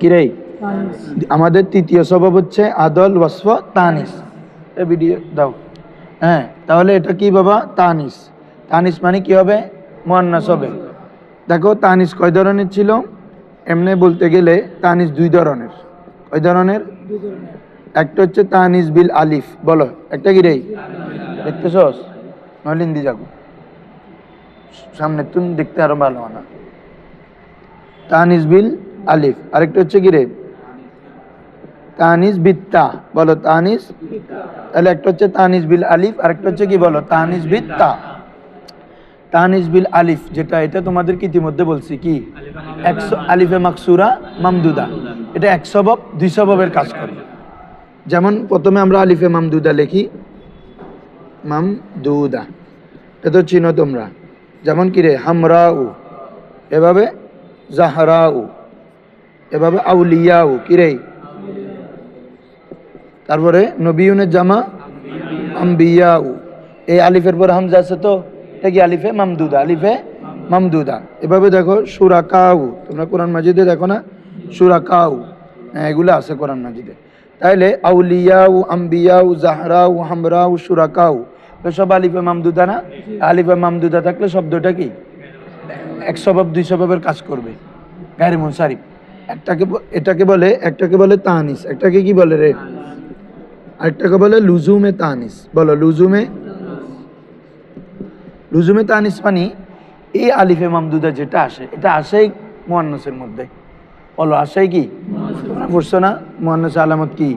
কিরে? আমাদের তৃতীয় স্বভাব হচ্ছে আদল ওয়াসফ তানিস এ ভিডিও দাও। হ্যাঁ তাহলে এটা কি বাবা? তানিস তানিস মানে কি হবে? মোয়ান্নাস হবে। দেখো তানিস কয় ধরনের ছিল? এমনি বলতে গেলে তানিস দুই ধরনের। কয় ধরনের? একটা হচ্ছে তানিস বিল আলিফ। বলো একটা কি রে? দেখতেছস? নলিন্দি যাব। সামনে তুমি দেখতে আরও ভালো না। তানিস বিল আলিফ, আরেকটা হচ্ছে কি রে? তানিস বিত্তা, বলো তানিস। তাহলে একটা হচ্ছে তানিস বিল আলিফ, আরেকটা হচ্ছে কি বলো? তানিস বিত্তা। তানিস বিল আলিফ, যেটা এটা তোমাদেরকে ইতিমধ্যে বলছি, কি? একশো আলিফে মাকসুরা, মামদুদা। এটা এক সবব, দুই সববের কাজ করে। যেমন প্রথমে আমরা আলিফে মামদুদা লিখি। মামদুদা। এটা তো চিনো তোমরা। যেমন কি রে? হামরাউ। এভাবে? জাহরাউ। এভাবে আউলিয়াউ, কি রে? তারপরে নবীনের জামা, আম্বিয়াউ। এই আলিফের পর হামজা আছে তো? এটা কি আলিফে? মামদুদা। আলিফে মামদুদা। এভাবে দেখো সুরাকাউ তোমরা কোরআন মাজিদে দেখো না? সুরাকাউ হ্যাঁ এগুলো আছে কোরআন মাজিদে। তাইলে আউলিয়াউ, আম্বিয়াউ, জাহরাউ, হামরাউ সুরাকাউ সব আলিফে মামদুদা না? আলিফে মামদুদা থাকলে শব্দটা কি? এক স্বভাব, দুই স্বভাবের কাজ করবে। গাড়ি মুনসারিফ একটাকে এটাকে বলে, একটাকে বলে তানিস, একটাকে কি বলে রে? আরেকটাকে বলে লুজুমে তানিস। বলো, লুজুমে? লুজুমে তানিস মানে এই আলিফে মামদুদা যেটা আসে, এটা আসেই মোয়ান্নসের মধ্যে। বলো, আসেই কি? পড়ছো না? মোয়ান্নসের আলামত কি?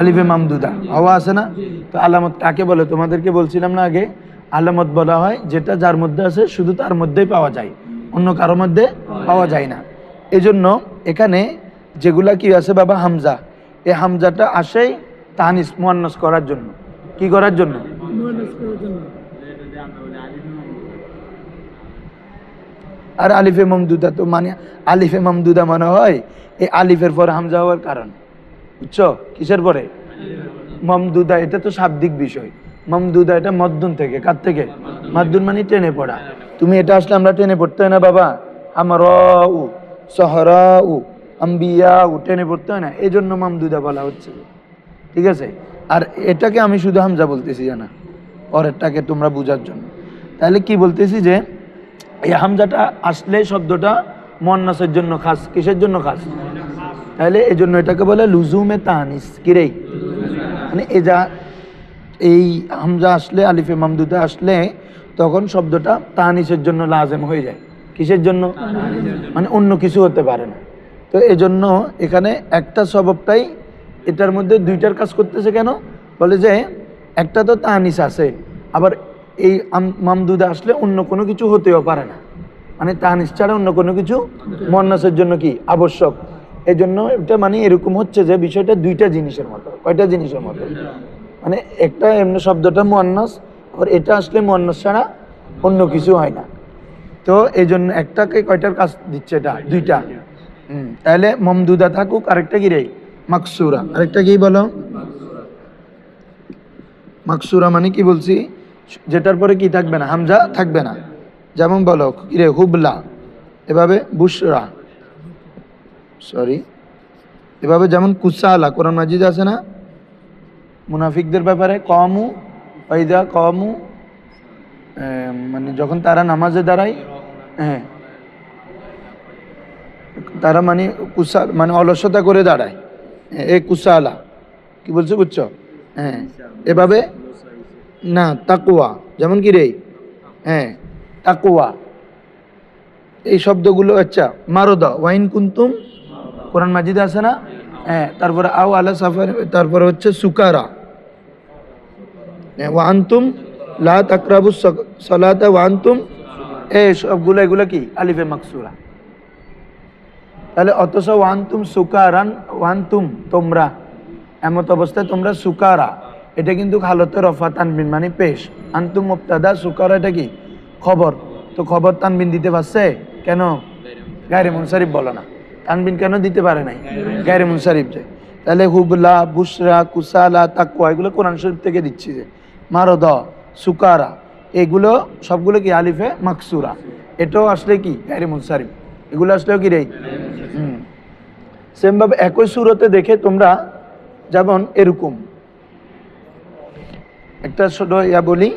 আলিফে মামদুদা। হওয়া আছে না? তো আলামত কাকে বলে? তোমাদেরকে বলছিলাম না আগে, আলামত বলা হয় যেটা যার মধ্যে আছে শুধু তার মধ্যেই পাওয়া যায়। অন্য কারোর মধ্যে পাওয়া যায় না। এজন্য এখানে যেগুলা কি আছে বাবা হামজা। এই হামজাটা আসেই তাহানিস মোয়ান্নস করার জন্য। কি করার জন্য? আর আলিফে মামদুদা তো মানে আলিফে মামদুদা মনে হয় এই আলিফের পর হামজা হওয়ার কারণ। বুঝছ? কিসের পরে? মমদুদা এটা তো শাব্দিক বিষয়। মমদুদা এটা মদ্দুন থেকে কার থেকে? মাদ্দুন মানে টেনে পড়া। তুমি এটা আসলে আমরা টেনে পড়তে হয় না বাবা? আমার উ সহরা উ আম্বিয়া টেনে পড়তে হয় না। এই জন্য মামদুদা বলা হচ্ছে। ঠিক আছে? আর এটাকে আমি শুধু হামজা বলতেছি, জানা? পরেরটাকে তোমরা বোঝার জন্য। তাহলে কি বলতেছি যে, এই হামজাটা আসলে শব্দটা মন্নাসের জন্য খাস। কিসের জন্য খাস? তাহলে এই জন্য এটাকে বলে লুজুমে তানিস। কিরেই মানে এ যা, এই হামজা আসলে, আলিফে মামদুদা আসলে, তখন শব্দটা তানিসের জন্য লাজেম হয়ে যায়। কিসের জন্য? মানে অন্য কিছু হতে পারে না। তো এই জন্য এখানে একটা স্বভাবটাই এটার মধ্যে দুইটার কাজ করতেছে কেন? বলে যে একটা তো তানিস আছে, আবার এই মামদুদা আসলে অন্য কোনো কিছু হতেও পারে না। মানে তানিস ছাড়া অন্য কোনো কিছু মন্নাসের জন্য কি? আবশ্যক। এই জন্য এটা মানে এরকম হচ্ছে যে বিষয়টা দুইটা জিনিসের মতো, কয়টা জিনিসের মতো। মানে একটা এমনি শব্দটা মোয়ান্নাস আবার এটা আসলে মোয়ান্নাস ছাড়া অন্য কিছু হয় না। তো এই জন্য একটাকে কয়টার কাজ দিচ্ছে এটা? দুইটা। হুম। তাহলে মমদুদা থাকুক আরেকটা কি রে? মাকসুরা। আরেকটা কি বলো? মাকসুরা মানে কি বলছি? যেটার পরে কি থাকবে না? হামজা থাকবে না। যেমন বলো কি রে? হুবলা। এভাবে বুসরা সরি এভাবে যেমন কুসালা কোরআন মাজিদ আছে না? মুনাফিকদের ব্যাপারে কমু ফাইদা কমু মানে যখন তারা নামাজে দাঁড়ায় হ্যাঁ। তারা মানে কুসা মানে অলসতা করে দাঁড়ায়। এ কুসালা কি বলছো বুঝছ? হ্যাঁ। এভাবে? না তাকুয়া যেমন কি রে? হ্যাঁ তাকুয়া এই শব্দগুলো আচ্ছা মারদা। ওয়াইন কুন্তুম? কোরআন মাজিদে আছে না? হ্যাঁ তারপরে আও আলা সাফার তারপরে হচ্ছে সুকারা। হ্যাঁ, ওয়ান্তুম লা তাকরাবু সলাতা ওয়ান্তুম এই সবগুলো এগুলো কি? আলিফে মাকসুরা। তাহলে অথচ ওয়ান্তুম সুকারান, ওয়ান্তুম তোমরা। এমত অবস্থায় তোমরা সুকারা। এটা কিন্তু হালতে রফা তানবিন মানে পেশ। আন্তুম মুক্তাদা সুকারা এটা কি? খবর। তো খবর তানবিন দিতে পারছে? কেন? গায়রে মুনসারিফ বলো না। তানবিন কেন দিতে পারে নাই? গায়রে মুনসারিফ যে। তাহলে হুবলা বুসরা কুসালা তাকুয়া এগুলো কোরআন শরীফ থেকে দিচ্ছি যে। মারদ, সুকারা। এগুলো সবগুলো কি আলিফে মাকসুরা? এটাও আসলে কি? গায়রে মুনসারিফ এগুলো আসলেও কি রে? সেমভাবে একই সুরতে দেখে তোমরা যেমন এরকম। একটা ছোট ইয়া বলি,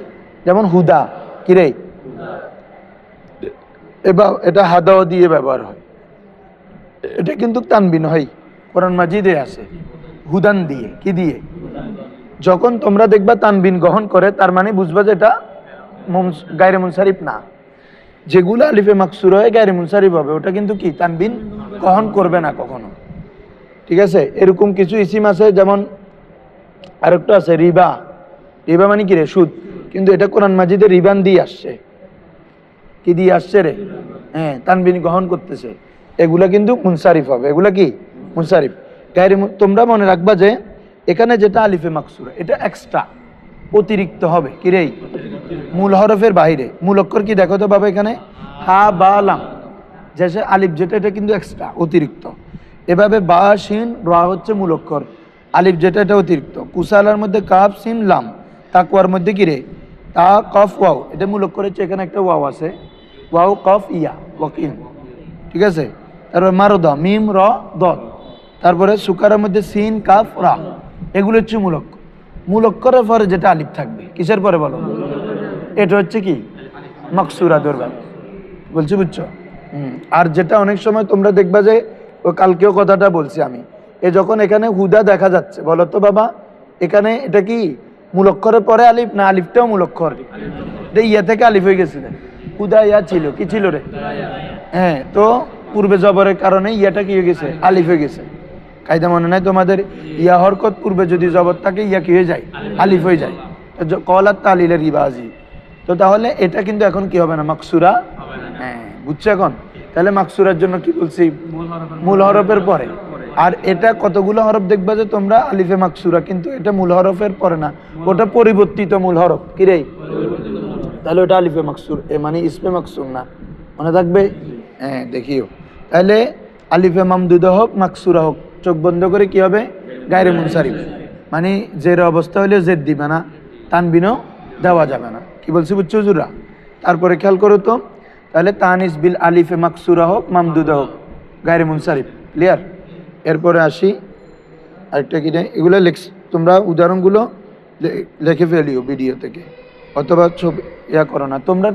যেমন হুদা। কিরে এবার এটা হাদাও দিয়ে ব্যবহার হয়। এটা কিন্তু তানবিন হয়। কোরআন মাজিদে আছে। হুদান দিয়ে। কি দিয়ে? যখন তোমরা দেখবা তানবিন গ্রহণ করে, তার মানে বুঝবা যে এটা গায়রে মুনসারিফ না। যেগুলো আলিফে মাকসুর হয়, গায়রে মুনসারিফ হবে। ওটা কিন্তু কি? তানবিন গ্রহণ করবে না কখনো। ঠিক আছে? এরকম কিছু ইসিম আছে, যেমন আরেকটা আছে, রিবা। রিবা মানে কি রে? সুদ। কিন্তু এটা কোরআন মাজিদে রিবান দিয়ে আসছে। কি দিয়ে আসছে রে? হ্যাঁ তানবিন গ্রহণ করতেছে। এগুলা কিন্তু মুনসারিফ হবে। এগুলা কি? মুনসারিফ। গায়রে তোমরা মনে রাখবা যে, এখানে যেটা আলিফে মাকসুর এটা এক্সট্রা অতিরিক্ত হবে। কি রে? মূল হরফের বাইরে মূল অক্ষর কি দেখো তো বাবা এখানে? হা, বা, লাম। যেসে আলিফ যেটা এটা কিন্তু এক্সট্রা অতিরিক্ত। এভাবে বা সিন রা হচ্ছে মূল অক্ষর। আলিফ যেটা এটা অতিরিক্ত। কুসালার মধ্যে কাফ সিন লাম। তাকুয়ার মধ্যে কি রে? তা, কফ, ওয়াও। এটা মূল অক্ষর হচ্ছে এখানে একটা ওয়াও আছে। ওয়াও, কফ, ইয়া ওয়াকিম ঠিক আছে? তারপর মারদা, মিম, র দল তারপরে সুকারের মধ্যে সিন, কাফ, রা। এগুলো হচ্ছে মূল অক্ষর। মূল অক্ষরের পরে যেটা আলিফ থাকবে। কিসের পরে বলো? এটা হচ্ছে কি? মকসুরা দুর্বা বলছি বুঝছ? আর যেটা অনেক সময় তোমরা দেখবা যে ও কালকেও কথাটা বলছি আমি। এ যখন এখানে হুদা দেখা যাচ্ছে বলো তো বাবা এখানে এটা কি মূলক্ষরের পরে আলিফ না আলিফটাও মূলক্ষর এটা ইয়া থেকে আলিফ হয়ে গেছে রে। হুদা ইয়া ছিল কি ছিল রে? হ্যাঁ তো পূর্বে জবরের কারণে ইয়াটা কি হয়ে গেছে? আলিফ হয়ে গেছে। কায়দা মনে নাই তোমাদের? ইয়া হরকত পূর্বে যদি জবর থাকে ইয়া কি হয়ে যায়? আলিফ হয়ে যায়। কলাত তালিলের ইবাজি তো তাহলে এটা কিন্তু এখন কি হবে না মাকসুরা? হ্যাঁ বুঝছ এখন? তাহলে মাকসুরার জন্য কি বলছি? মূল হরফের পরে। আর এটা কতগুলো হরফ দেখবা যে তোমরা আলিফে মাকসুরা কিন্তু এটা মূল হরফের পরে না। ওটা পরিবর্তিত মূল হরফ। কি রে? তাহলে ওটা আলিফে মাকসুর এ মানে ইসমে মাকসুর না। মনে থাকবে? হ্যাঁ দেখিও। তাহলে আলিফে মামদুদা হোক মাকসুরা হোক চোখ বন্ধ করে কি হবে? গায়রে মুনসারিফ। মানে জের অবস্থা হলে জেদ দিবে না। তানবিনও দেওয়া যাবে না। কি বলছি বুঝছ হুজুরা তারপরে খেয়াল করো তো, তাহলে তানিস বিল আলিফে মাকসুরা হোক, মামদুদা হোক, গায়রে মুনসারিফ ক্লিয়ার এরপরে আসি, আরেকটা কি এগুলো লেখ, তোমরা উদাহরণগুলো লিখে ফেলিও ভিডিও থেকে, অথবা ছবি, ইয়া করো না। তোমরা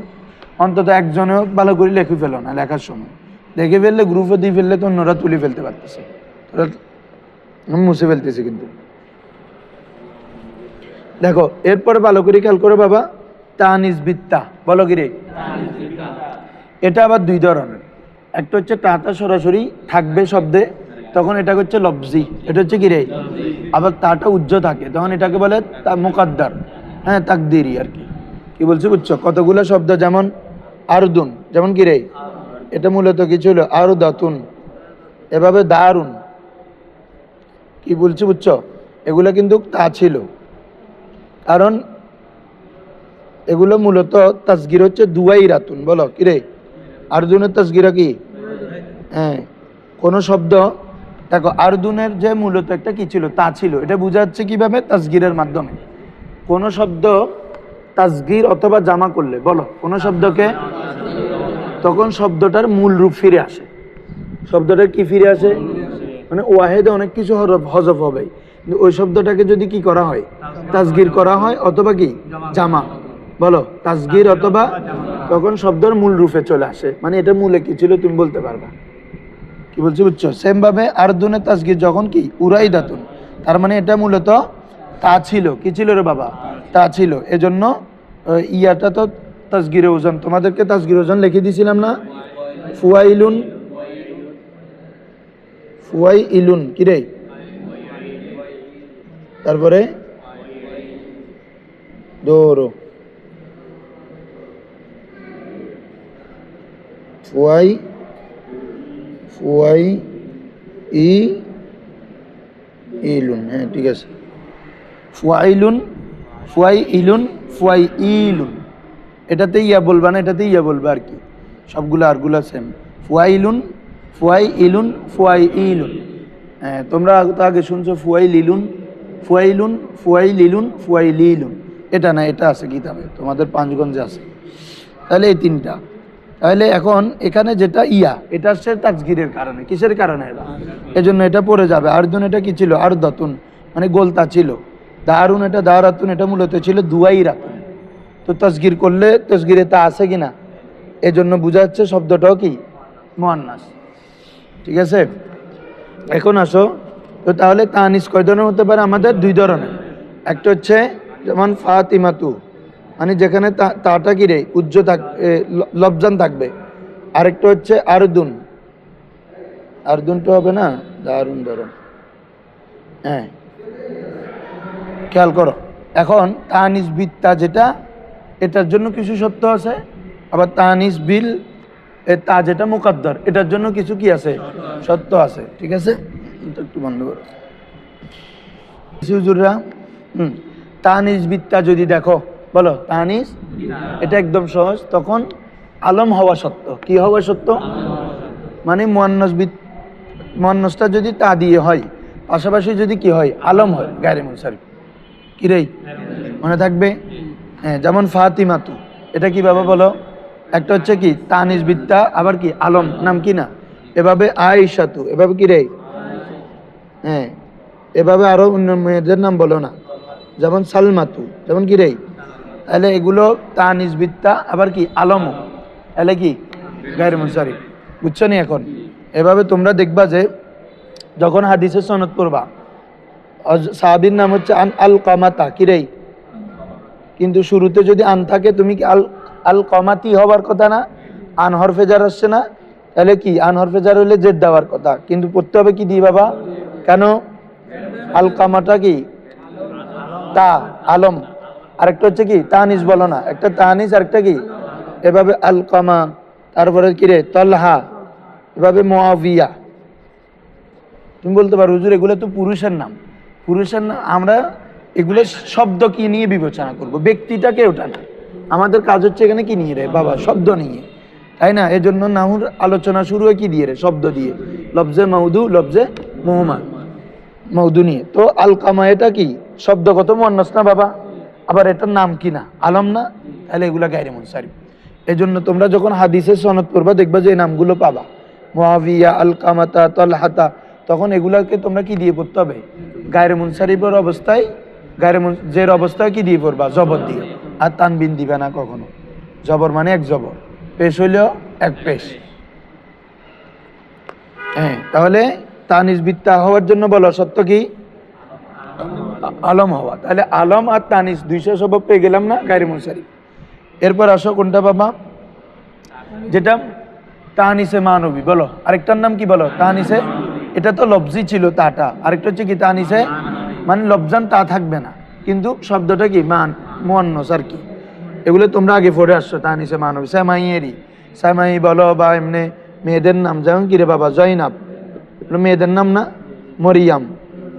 অন্তত একজনে হোক ভালো করে লিখে ফেলো না, লেখার সময়। লিখে ফেললে গ্রুপে দিয়ে ফেললে তো অন্যরা তুলে ফেলতে পারতেছে। তোরা মুছে ফেলতেছে কিন্তু। দেখো, এরপরে ভালো করে খেয়াল করো বাবা। তানিস বিত্তা বলো কি রে এটা আবার দুই ধরনের। একটা হচ্ছে টাটা সরাসরি থাকবে শব্দে, তখন এটা হচ্ছে লবজি। এটা হচ্ছে কি রে আবার তাটা উজ্জ্ব থাকে, তখন এটাকে বলে তা মোকাদ্দার। হ্যাঁ তাকদিরি আর কি। কি বলছি বুঝছ? কতগুলো শব্দ, যেমন আরুদুন, যেমন কি রে এটা মূলত কি ছিল আরু দাতুন এভাবে দারুণ। কি বলছি বুঝছ? এগুলো কিন্তু তা ছিল। কারণ এগুলো মূলত তাসগির হচ্ছে দুয়াই রাতুন, বলো কিরে আরদুনের তাসগিরা কি? হ্যাঁ কোন শব্দ, দেখো আরদুনের যে মূলত একটা কি ছিল? তা ছিল। এটা বোঝা যাচ্ছে কীভাবে? তাসগিরের মাধ্যমে। কোন শব্দ তাসগির অথবা জামা করলে, বলো, কোন শব্দকে? তখন শব্দটার মূল রূপ ফিরে আসে। শব্দটার কি ফিরে আসে? মানে ওয়াহেদে অনেক কিছু হজফ হবে। ওই শব্দটাকে যদি কি করা হয়? তাসগির করা হয় অথবা কি? জামা। বলো তাসগির অথবা তখন শব্দের মূল রূপে চলে আসে। মানে এটা মূলে কি ছিল তুমি বলতে পারবা? কি বলছি বুঝছ? সেম ভাবে আরদুনে তাসগির যখন কি? উরাই দাতুন তার মানে এটা মূলত তা ছিল। কি ছিল রে বাবা? তা ছিল। এজন্য ইয়াটা তো তাসগিরে ওজন। তোমাদেরকে তাসগির ওজন লিখে দিয়েছিলাম না? ফুয়াইলুন ফুয়াই ইলুন কিরে তারপরে দৌড়ো। ফুয়াই ফুয়াই ই, ইলুন হ্যাঁ ঠিক আছে। ফুয়াইলুন ফুয়াই ইলুন ফুয়াই ইলুন। এটাতে ইয়া বলবা না এটাতে ইয়া বলবা আর কি। সবগুলো আরগুলো সেম ফুয়াইলুন ফুয়াই ইলুন ফুয়াই ইলুন। হ্যাঁ তোমরা তো আগে শুনছো ফুয়াই লিলুন। ফুয়াইলুন ফুয়াই লিলুন ফুয়াই লিলুন এটা না, এটা আছে কিতাবে, তোমাদের পাঁচগঞ্জে আছে। তাহলে এই তিনটা। তাহলে এখন এখানে যেটা ইয়া, এটা আসছে তাজগিরের কারণে। কিসের কারণে এটা? এজন্য এটা পড়ে যাবে। আরদুন এটা কি ছিল? আর দতুন মানে গোলতা ছিল। দারুণ এটা, দারাতুন এটা মূলত ছিল দুয়াই রাতুন তো তসগির করলে তসগিরে তা আছে কি না এজন্য বোঝা যাচ্ছে শব্দটাও কি? মোয়ান্নাস ঠিক আছে? এখন আসো। তো তাহলে তানিস কয় ধরনের হতে পারে? আমাদের দুই ধরনের। একটা হচ্ছে যেমন ফাতিমাতু মানে যেখানে তাটা কি রে? উজ্জ থাক লবজান থাকবে। আরেকটা হচ্ছে আরদুন। আরদুনটা হবে না? দারুণ দারুণ হ্যাঁ। খেয়াল করো। এখন তানিস বিত্তা যেটা, এটার জন্য কিছু সত্য আছে। আবার তানিস বিল তা যেটা মুকাদ্দর, এটার জন্য কিছু কি আছে? সত্য আছে। ঠিক আছে? একটু বন্ধ করো। হুজুররা, হুম তানিস বিত্তা যদি দেখো, বলো তানিস এটা একদম সহজ। তখন আলম হওয়া সত্য। কি হওয়া সত্য? মানে মোয়ান্নস মোয়ান্নসটা যদি তা দিয়ে হয়, পাশাপাশি যদি কি হয়, আলম হয়। গায়রে মুনসারিফ কি রে? মনে থাকবে? হ্যাঁ যেমন ফাতিমাতু। এটা কি বাবা বলো? একটা হচ্ছে কি তানিস বিদ্যা, আবার কি, আলম। নাম কি না? এভাবে আয়েশাতু। এভাবে কি রে? হ্যাঁ এভাবে আরও অন্য মেয়েদের নাম বলো না। যেমন সালমাতু যেমন কি রে? তাহলে এগুলো তা বিদ্যা, আবার কি? আলমও তাহলে কি? গায়ের মুনসারিফ বুঝছ নি এখন? এভাবে তোমরা দেখবা যে যখন হাদিসের সনদ পড়বা সাহাবীর নাম হচ্ছে আন আল কমাতা কিরেই কিন্তু শুরুতে যদি আন থাকে, তুমি কি আল আল কমাতি হবার কথা না? আন হরফেজার আসছে না? তাহলে কি? আন হরফেজার হলে জেদ দেওয়ার কথা। কিন্তু পড়তে হবে কি দিয়ে বাবা? কেন? আল কামাটা কি? তা, আলম। আরেকটা হচ্ছে কি? তানিস বলো না। একটা তানিস আরেকটা কি? এভাবে আল কামা তারপরে কি রে? তলহা। এভাবে মোয়াবিয়া তুমি বলতে পারো, হুজুর, এগুলো তো পুরুষের নাম। পুরুষের নাম, আমরা এগুলো শব্দ কি নিয়ে বিবেচনা করব? ব্যক্তিটাকে ওটা না? আমাদের কাজ হচ্ছে এখানে কি নিয়ে রে? বাবা, শব্দ নিয়ে। তাই না? এজন্য নাহুর আলোচনা শুরু হয় কি দিয়ে রে? শব্দ দিয়ে। লফজে মৌদু লফজে মোহাম্মদ মৌদু নিয়ে তো আলকামা এটা কি? শব্দগত মন্নস না বাবা? আবার এটার নাম কি না? আলম না? তাহলে এগুলা গাইরে মুনসারিফ এই জন্য তোমরা যখন হাদিসের সনদ করবা দেখবা যে এই নামগুলো পাবা। মোয়াবিয়া আলকামাতা, তলহাতা, তখন এগুলাকে তোমরা কি দিয়ে পড়তে হবে? গায়ের মুনসারিফের অবস্থায়, গায়ের মুন- জের অবস্থায় কি দিয়ে পড়বা? জবর দিয়ে। আর তানবিন দিবে না কখনো। জবর মানে এক জবর। পেশ হইলেও এক পেশ। হ্যাঁ তাহলে তানিস বিত্তা হওয়ার জন্য বলো, সত্য কি? আলম হওয়া। তাহলে আলম আর তানিস দুইশো সবক পেয়ে গেলাম না গাইরে মুনসারি। এরপর আসো কোনটা বাবা? যেটা তানিসে মানবী, বলো। আরেকটার নাম কি বলো? তানিসে? এটা তো লবজি ছিল তাটা। আরেকটা হচ্ছে কি তানিসে? মানে লবজান তা থাকবে না। কিন্তু শব্দটা কি? মান, মোয়ান্নস আর কি। এগুলো তোমরা আগে পড়ে আসছো, তানিসে মানবী। স্যামাইয়েরই স্যামাই বলো বা এমনি মেয়েদের নাম। যেমন কিরে বাবা? জয়নাব। মেয়েদের নাম না মরিয়াম।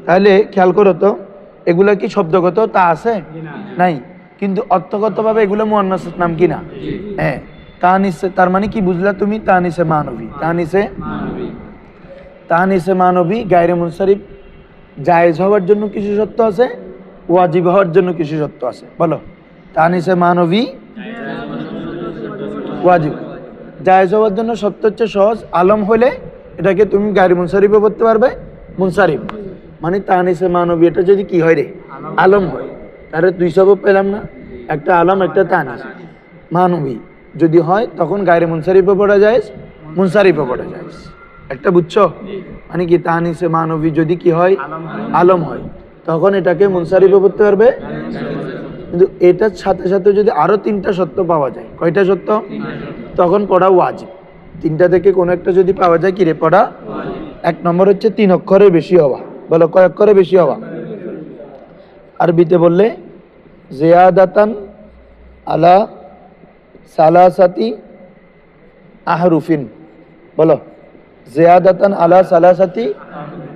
তাহলে খেয়াল করো তো এগুলো কি শব্দগত? তা আছে? নাই। কিন্তু অর্থগতভাবে এগুলো মোয়ান্নাসের নাম কি না? হ্যাঁ। তানিসে তার মানে কি বুঝলা তুমি? তানিসে মানবী। তানিসে তানিসে মানবী। গায়রে মুনসারিফ জায়েজ হওয়ার জন্য কিছু সত্য আছে ওয়াজিব হওয়ার জন্য কিছু সত্য আছে। বলো। তানিসে মানবী ওয়াজিব। জায়েজ হওয়ার জন্য সত্য হচ্ছে সহজ আলম হলে এটাকে তুমি গাড়ি মুনসারিফে পড়তে পারবে মুনসারিফ। মানে তানিসে মানবী এটা যদি কি হয় রে? আলম। হয়। তাহলে দুই সবক পেলাম না। একটা আলম একটা তানিস। মানবী। যদি হয় তখন গায়ের মুনসারিফে পড়া যায় মুনসারিফে পড়া যায় একটা বুঝছ? মানে কি তানিসে মানবী যদি কি হয় আলম হয়। তখন এটাকে মুনসারিফে পড়তে পারবে। কিন্তু এটার সাথে সাথে যদি আরও তিনটা সত্য পাওয়া যায় কয়টা সত্য। তখন পড়া ওয়াজিব। তিনটা থেকে কোনো একটা যদি পাওয়া যায় কিরে পড়া? এক নম্বর হচ্ছে তিন অক্ষরের বেশি হওয়া। বলো, কয় অক্ষরে বেশি হওয়া? আরবিতে বললে, জিয়াদাতান আলা সালাসাতি আহরুফিন। বলো, জিয়াদাতান আলা সালাসাতি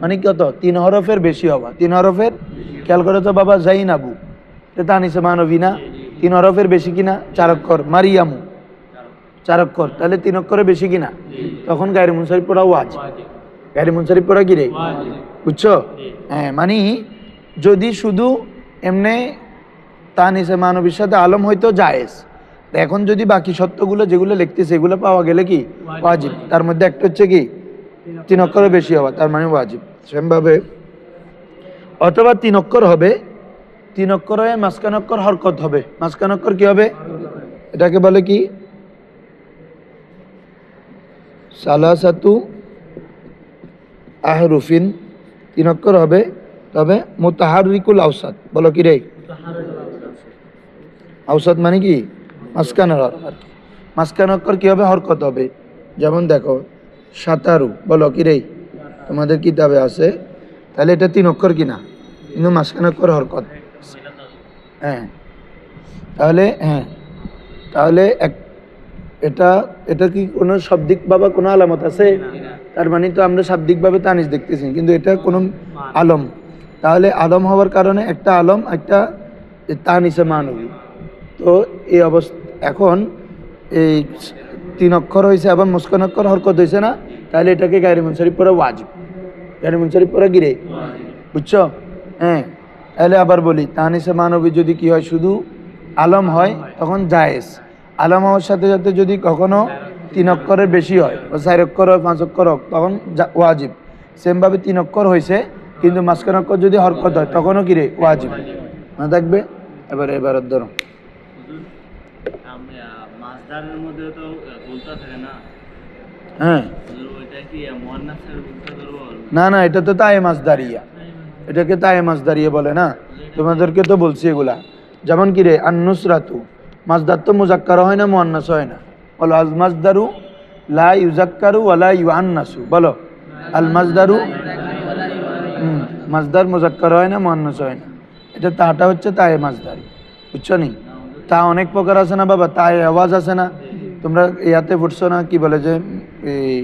মানে কত? তিন হরফের বেশি হওয়া। তিন হরফের, খেয়াল করে তো বাবা, জাইনাবু। এটা আনিসে মানবী তিন হরফের বেশি কিনা? চার অক্ষর। মারিয়ামু। চার অক্ষর তাহলে তিন অক্ষরে বেশি কিনা? তখন গায়ের মুনসারিফ পড়া ওয়াজ। গায়ের মুনসারিফ পড়া কি রে? বুঝছ? হ্যাঁ মানে যদি শুধু এমনি তানিসে মানবীর সাথে আলম হয়তো জায়েজ। এখন যদি বাকি সত্যগুলো যেগুলো লিখতেছে এগুলো পাওয়া গেলে কি? ওয়াজিব। তার মধ্যে একটা হচ্ছে কি? তিন অক্ষরের বেশি হওয়া তার মানে ওয়াজিব। সেমভাবে অথবা তিন অক্ষর হবে তিন অক্ষর মাঝখান অক্ষর হরকত হবে। মাঝখান অক্ষর কি হবে। এটাকে বলে কি? সালাসাতু আহরুফিন, তিন অক্ষর হবে। তবে মোতাহারিকুল আউসাদ বলো কি রে? আউসাদ মানে কি? মাঝখানের হর আর অক্ষর কি হবে? হরকত হবে। যেমন দেখো, সাতারু, বলো কি রে? তোমাদের কিতাবে আছে। তাহলে এটা তিন অক্ষর কিনা কিন্তু মাঝখান অক্ষর হরকত। হ্যাঁ। তাহলে হ্যাঁ। তাহলে এক এটা এটা কি কোনো শাব্দিক বাবা কোনো আলামত আছে? তার মানে তো আমরা শাব্দিকভাবে তানিজ দেখতেছি, কিন্তু এটা কোনো আলম। তাহলে আলম হওয়ার কারণে একটা আলম, একটা তানিসে মানবী। তো এই অবস্থা, এখন এই তিন অক্ষর হয়েছে আবার মুস্কান অক্ষর হরকত হয়েছে না? তাহলে এটাকে গাড়ি মুনসারিফ পরে ওয়াজিব। গাড়ি মুনসারিফ পরে গিরে। বুঝছ? হ্যাঁ। তাহলে আবার বলি তাহানিসে মানবী যদি কি হয়, শুধু আলম হয়, তখন জায়েজ। আলম হওয়ার সাথে সাথে যদি কখনো তিন অক্ষরের বেশি হয় ও চার অক্ষর হয় পাঁচ অক্ষর হোক তখন ওয়াজিব। সেমভাবে তিন অক্ষর হয়েছে কিন্তু মাঝখান অক্ষর যদি হরকত হয় তখনও কি রে? ওয়াজিব। না থাকবে? এবার এবার ধরো। হ্যাঁ। না না এটা তো তায়ে মাছ দাঁড়িয়া এটাকে তায়ে মাছ দাঁড়িয়ে বলে না? তোমাদেরকে তো বলছি এগুলা। যেমন কি রে? আন্নুসরাতু। মাছদার তো মুজাক্কার হয় না, মুয়ান্নাস হয় না। বলো, আল মাছদারু লা ইউজাক্কারু ওয়ালা ইউআন্নাসু। বলো, আল মাছদারু হুম মাছদার মুজাক্কার হয় না, মুয়ান্নাস হয় না। এটা তাটা হচ্ছে তায়ে মাছদারি বুঝছ নি? তা অনেক প্রকার আছে না বাবা তাই আওয়াজ আছে না। তোমরা ইয়াতে পড়ছো না, কি বলে যে, এই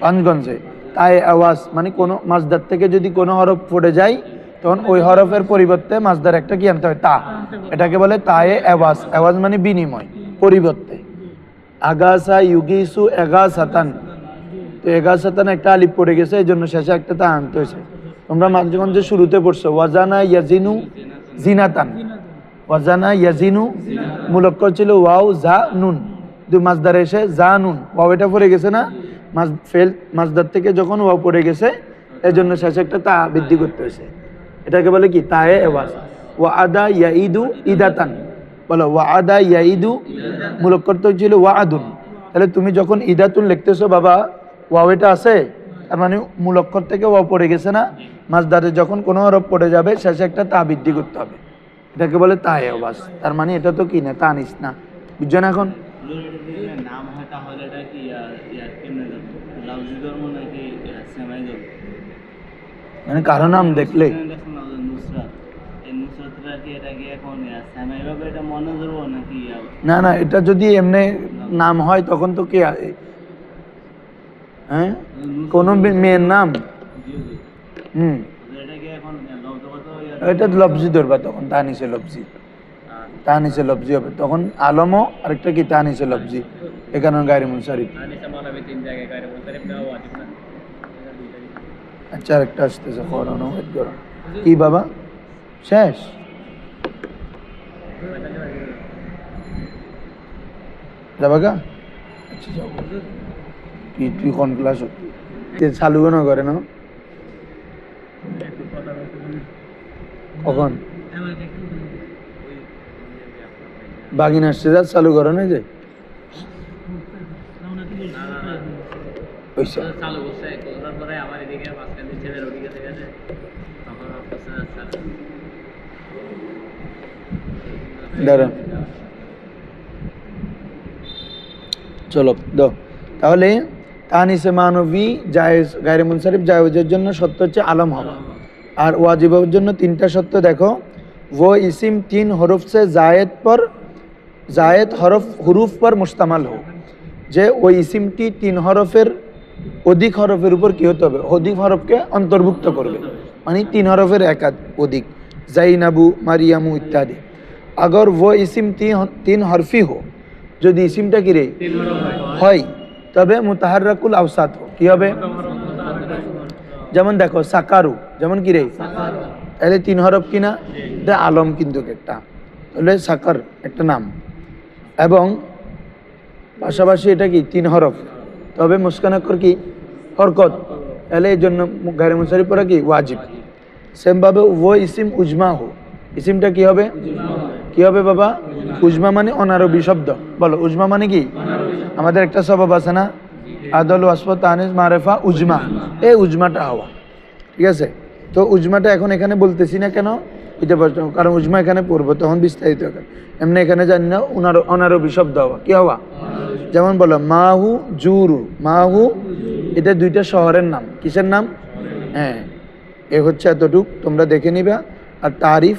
পাঁচগঞ্জে তাই আওয়াজ মানে কোনো মাছদার থেকে যদি কোনো হরফ ফুটে যায় তখন ওই হরফের পরিবর্তে মাছদার একটা কি আনতে হয়? তা। এটাকে বলে তায়ে আওয়াজ আওয়াজ মানে বিনিময়, পরিবর্তে। আগাসা ইউগিসু এগাসাতান তো এগাসাতান একটা আলিপ পড়ে গেছে এই জন্য শেষে একটা তা আনতে হয়েছে। তোমরা মাঝগঞ্জে শুরুতে পড়ছো, ওয়াজানা ইয়াজিনু জিনাতান। ওয়াজানা ইয়াজিনু মূলক্কর ছিল ওয়াও, জা, নুন। কিন্তু মাছদারে এসে জা, নুন। ওয়াও এটা পড়ে গেছে না? মাছ ফেল মাছদার থেকে যখন ওয়াও পড়ে গেছে এই জন্য শেষে একটা তা বৃদ্ধি করতে হয়েছে। এটাকে বলে কি? তায়ে এওয়াজ। ওয়া আদা ইয়াইদু ইদাতান বলো ওয়া আদা ইয়াইদু মূলক্কর তো ছিল ওয়া আদুন তাহলে তুমি যখন ইদাতুন লিখতেছো বাবা ওয়াও এটা আছে? তার মানে মূল অক্ষর থেকে ওয়াও পড়ে গেছে না? মাছদারে যখন কোনো হরফ পড়ে যাবে শেষে একটা তা বৃদ্ধি করতে হবে। এটাকে বলে তাই আবাস তার মানে এটা তো কি না? তা নিস না। বুঝছ না এখন? মানে কারও নাম দেখলে না না এটা যদি এমনি নাম হয় তখন তো কে হ্যাঁ? কোনো মেয়ের নাম। হুম। হুজুর, এটা লবজি ধরবা তখন তা নিচে লবজি আর তা নিচে লবজি হবে। তখন আলমও আরেকটা কি? তা নিচে লবজি এখানে গাড়ি মুনসারিফ আচ্ছা আরেকটা আসতেছে কি বাবা? শেষ? যাবা গা? আচ্ছা কি তুই কোন ক্লাস চালু কেন করে না? কখন? বাগিন আসছে যা চালু করো না যে চালু করছে করার পরে আমার এদিকে মাঝখান ছেলের ওদিকে থেকে গেছে তখন ভাবতেছে আচ্ছা দাঁড়ান। চলো, দো। তাহলে তানিসে মানবী জায়েজ গায়ের মুনসারিফ জায়েজের জন্য সত্য হচ্ছে আলম হওয়া। আর ওয়াজিবের জন্য তিনটা সত্য দেখো। ও ইসিম তিন হরফ সে জায়েদ পর, জায়েদ হরফ হুরুফ পর মুস্তামাল হোক যে ওই ইসিমটি তিন হরফের অধিক হরফের উপর কী হতে হবে? অধিক হরফকে অন্তর্ভুক্ত করবে। মানে তিন হরফের একাধ অধিক জাইনাবু, মারিয়ামু ইত্যাদি। আগর ও ইসিম তিন হরফি হো যদি ইসিমটা কি রে হয়, তবে মুতাহাররাকুল আওসাত হো কি হবে? যেমন দেখো, সাকারু, যেমন কি রে? তাহলে তিন হরফ কিনা এটা আলম কিন্তু একটা। তাহলে সাকার একটা নাম। এবং পাশাপাশি এটা কি? তিন হরফ। তবে মুস্কানাক্ষর কি? হরকত। তাহলে এই জন্য গাড়ি মুসারি পড়া কি? ওয়াজিব। সেমভাবে ও ইসিম উজমা হো ইসিমটা কি হবে? কি হবে বাবা? উজমা মানে অনারবি শব্দ। বলো, উজমা মানে কি? আমাদের একটা স্বভাব আছে না? আদল তানিস মারেফা উজমা। এই উজমাটা হওয়া। ঠিক আছে? তো উজমাটা এখন এখানে বলতেছি না কেন? বুঝতে পারছ কারণ উজমা এখানে পড়ব, তখন বিস্তারিত এমনি এখানে জানি না, উনার অনারবি শব্দ হওয়া। কি হওয়া? যেমন বলো, মাহু জুরু। মাহু, এটা দুইটা শহরের নাম। কিসের নাম? হ্যাঁ এ হচ্ছে এতটুক, তোমরা দেখে নিবা। আর তারিফ